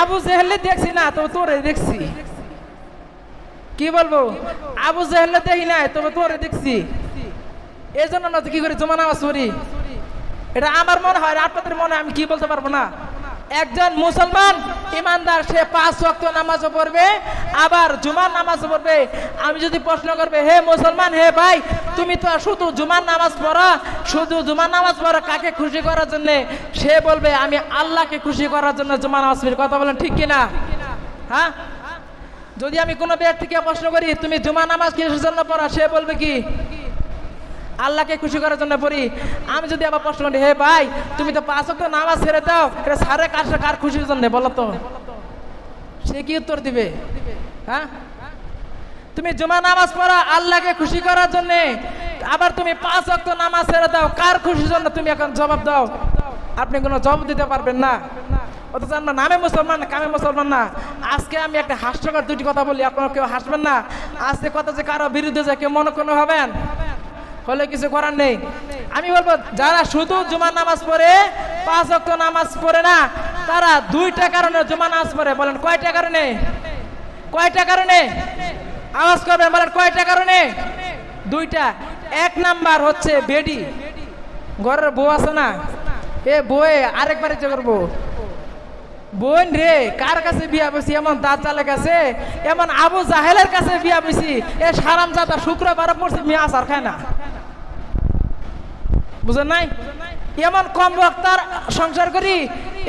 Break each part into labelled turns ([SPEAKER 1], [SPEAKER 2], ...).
[SPEAKER 1] আবু জেহেলে দেখছি না, তবে তোরে দেখছি। কি বলব? আবু জেহেলে দেখি নাই, তবে তোরে দেখছি। এই জন্য আমরা তো কি করি জমা নামাজ পড়ি। এটা আমার মনে হয় আপনাদের মনে আমি কি বলতে পারব না। একজন মুসলমান ইমানদার, সে পাঁচ ওয়াক্ত নামাজও পড়বে, আবার জুমার নামাজও পড়বে। আমি যদি প্রশ্ন করবে, হে মুসলমান, হে ভাই, তুমি তো শুধু জুমার নামাজ পড়া, শুধু জুমার নামাজ পড়া, কাকে খুশি করার জন্য? সে বলবে, আমি আল্লাহকে খুশি করার জন্য জুমার নামাজ পড়ি। কথা বলেন ঠিক কিনা? হ্যাঁ? যদি আমি কোনো ব্যক্তিকে প্রশ্ন করি, তুমি জুমা নামাজ কিসের জন্য পড়া? সে বলবে কি? আল্লাহকে খুশি করার জন্য পড়ি। আমি যদি আবার প্রশ্ন করি, হে ভাই, তুমি তো পাঁচ ওয়াক্ত নামাজ ছেড়ে দাও, এটা সাড়ে কার কার খুশির জন্য, বলো তো? সে কি উত্তর দিবে? হ্যাঁ? তুমি জুমা নামাজ পড়া আল্লাহকে খুশি করার জন্য, আবার তুমি পাঁচ ওয়াক্ত নামাজ ছেড়ে দাও, কার খুশির জন্য তুমি এখন জবাব দাও? আপনি কোনো জবাব দিতে পারবেন না। অথচ আমরা নামে মুসলমান, কামে মুসলমান না। আজকে আমি একটা হাস্যকর দুটি কথা বলি, আপনারা কেউ হাসবেন না। আজকে কথা যে কারও বিরুদ্ধে যে কেউ মনে কোনো হবেন হলে কিছু করার নেই। আমি বলব, যারা শুধু জুমার নামাজ পড়ে, পাঁচ অক্ট নামাজ পড়ে না, তারা দুইটা কারণে জুমা নামাজ পড়ে। বলেন, কয়টা কারণে? কয়টা কারণে? আওয়াজ করবেন, বলেন, কয়টা কারণে? দুইটা। এক নাম্বার হচ্ছে বেডি। ঘরের বউ আছে না? এ বউয়ে আরেকবার ইচ্ছে করব। বোন রে, কার কাছে বিয়া বসি এমন দাঁত চালের কাছে? এমন আবু জাহেলের কাছে বিয়া বসি এ সারাম জাতা শুক্রবার পড়ছে, মিয়া আসার খায় না। বুঝেন নাই? এমন কম বক্তার সংসার করি,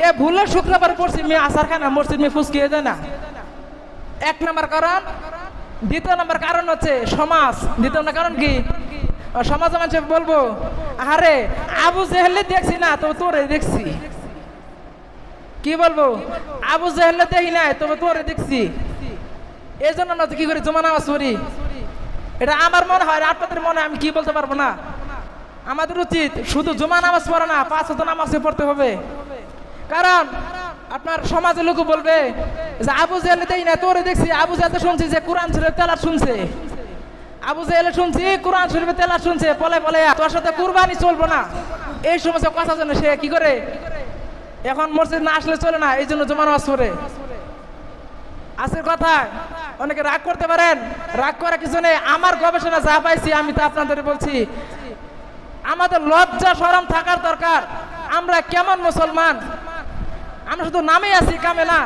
[SPEAKER 1] এ ভুলে শুক্রবার পড়ছি, মেয়ে আসার খায় না মসজিদ মেয়ে ফুসকিয়ে দেয় না। এক নম্বর কারণ, দ্বিতীয় নম্বর কারণ হচ্ছে সমাজ। দ্বিতীয় কারণ কি? সমাজে মানুষ বলব আরে আবু জেহেলে দেখছি না তো তোরে দেখছি। কি বলব? আবু জেহেলে দেখি নাই, তবে তোরে দেখছি। এই জন্য আমরা কি করি? জমা নামাজ পড়ি। এটা আমার মনে হয় আপনাদের মনে আমি কি বলতে পারব না? আমাদের উচিত শুধু জমা নামাজ পড়া না, পাঁচ হাজার নামাজে পড়তে হবে। কারণ আপনার সমাজের লোক বলবে যে আবু জেলে দেই না, তোরে দেখছি আবু জেলে শুনছি যে কোরআন শরীফ তেলার শুনছে। আবু জেলে শুনছি, কোরআন শরীফে তেলার শুনছে, বলে বলে, তোর সাথে কুরবানি চলবো না। এই সমস্ত কথা জন্য সে কি করে? এখন মসজিদ না আসলে চলে না, এই জন্য জমা নামাজ পড়ে। আজকের কথা অনেকে রাগ করতে পারেন, রাগ করার কিছু নেই। আমার গবেষণা যা পাইছি আমি তা আপনাদের বলছি। আমাদের লজ্জা সরম থাকার দরকার। আমরা কেমন মুসলমান? আমরা শুধু নামে আছি কামে না